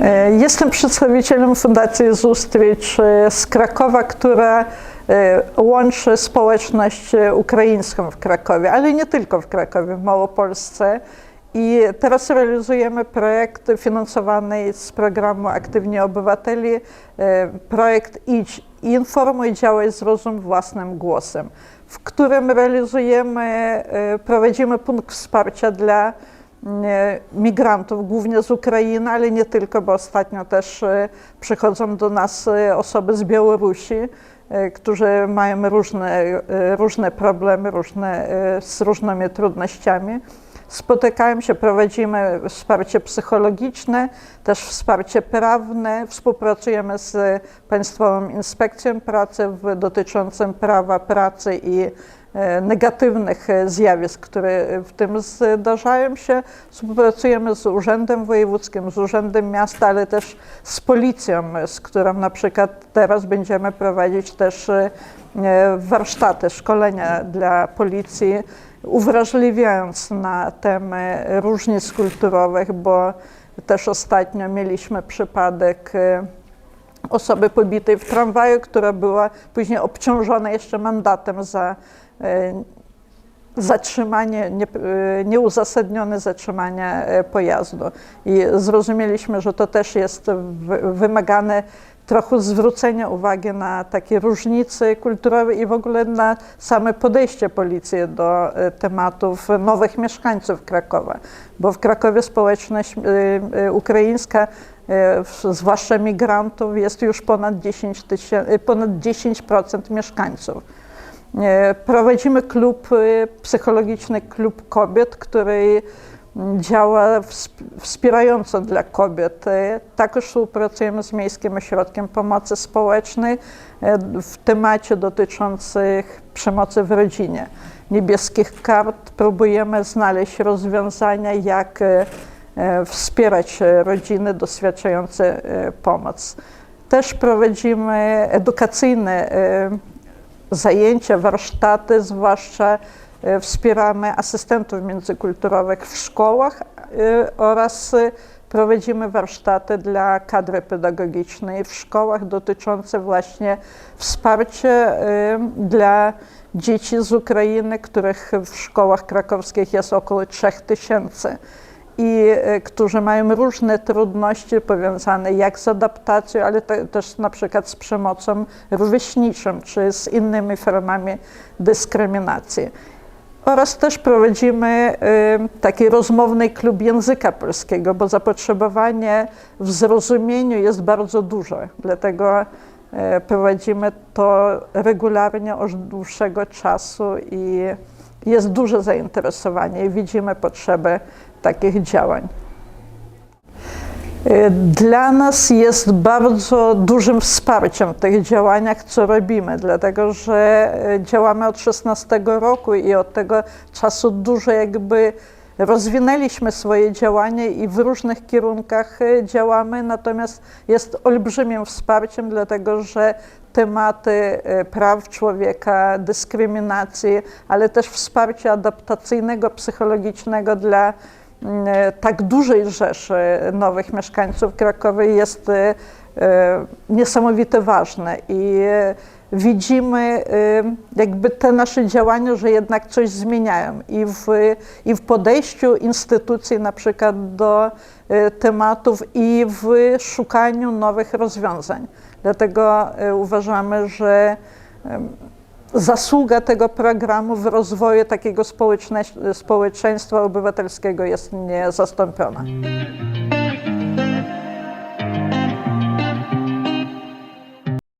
E, Jestem przedstawicielem Fundacji Zustrecz e, z Krakowa, która e, łączy społeczność ukraińską w Krakowie, ale nie tylko w Krakowie, w Małopolsce. I teraz realizujemy projekt finansowany z programu Aktywni Obywateli, projekt Idź, informuj, działaj, zrozum własnym głosem, w którym realizujemy, prowadzimy punkt wsparcia dla migrantów, głównie z Ukrainy, ale nie tylko, bo ostatnio też e, przychodzą do nas e, osoby z Białorusi, e, którzy mają różne, różne problemy, różne, z różnymi trudnościami. Spotykają się, prowadzimy wsparcie psychologiczne, też wsparcie prawne. Współpracujemy z Państwową Inspekcją Pracy w dotyczącym prawa pracy i negatywnych e, zjawisk, które w tym zdarzają się. Współpracujemy z Urzędem Wojewódzkim, z Urzędem Miasta, ale też z Policją, z którą na przykład teraz będziemy prowadzić też e, warsztaty, szkolenia dla Policji, uwrażliwiając na temy różnic kulturowych, bo też ostatnio mieliśmy przypadek e, osoby pobitej w tramwaju, która była później obciążona jeszcze mandatem za e, zatrzymanie, nie, e, nieuzasadnione zatrzymanie e, pojazdu. I zrozumieliśmy, że to też jest wy- wymagane trochę zwrócenia uwagi na takie różnice kulturowe i w ogóle na same podejście policji do e, tematów nowych mieszkańców Krakowa, bo w Krakowie społeczność e, e, ukraińska, e, zwłaszcza migrantów, jest już ponad 10, tysię- e, ponad 10% mieszkańców. E, Prowadzimy klub, e, psychologiczny klub kobiet, który działa wsp- wspierająco dla kobiet. E, Także współpracujemy z Miejskim Ośrodkiem Pomocy Społecznej w temacie dotyczących przemocy w rodzinie. Niebieskich kart próbujemy znaleźć rozwiązania, jak wspierać rodziny doświadczające pomoc. Też prowadzimy edukacyjne zajęcia, warsztaty, zwłaszcza e, wspieramy asystentów międzykulturowych w szkołach e, oraz e, prowadzimy warsztaty dla kadry pedagogicznej w szkołach dotyczące właśnie wsparcia dla dzieci z Ukrainy, których w szkołach krakowskich jest około 3000 i e, którzy mają różne trudności powiązane jak z adaptacją, ale te, też na przykład z przemocą rówieśniczą czy z innymi formami dyskryminacji. Oraz też prowadzimy e, taki rozmowny klub języka polskiego, bo zapotrzebowanie w zrozumieniu jest bardzo duże. Dlatego e, prowadzimy to regularnie od dłuższego czasu i jest duże zainteresowanie i widzimy potrzebę takich działań. E, Dla nas jest bardzo dużym wsparciem w tych działaniach, co robimy, dlatego że e, działamy od 16 roku i od tego czasu dużo jakby rozwinęliśmy swoje działania i w różnych kierunkach e, działamy, natomiast jest olbrzymim wsparciem, dlatego że tematy praw człowieka, dyskryminacji, ale też wsparcia adaptacyjnego, psychologicznego dla tak dużej rzeszy nowych mieszkańców Krakowa jest e, e, niesamowite ważne i e, widzimy e, jakby te nasze działania, że jednak coś zmieniają i w, i w podejściu instytucji na przykład do e, tematów i w szukaniu nowych rozwiązań. Dlatego e, uważamy, że zasługa tego programu w rozwoju takiego społeczeństwa obywatelskiego jest niezastąpiona.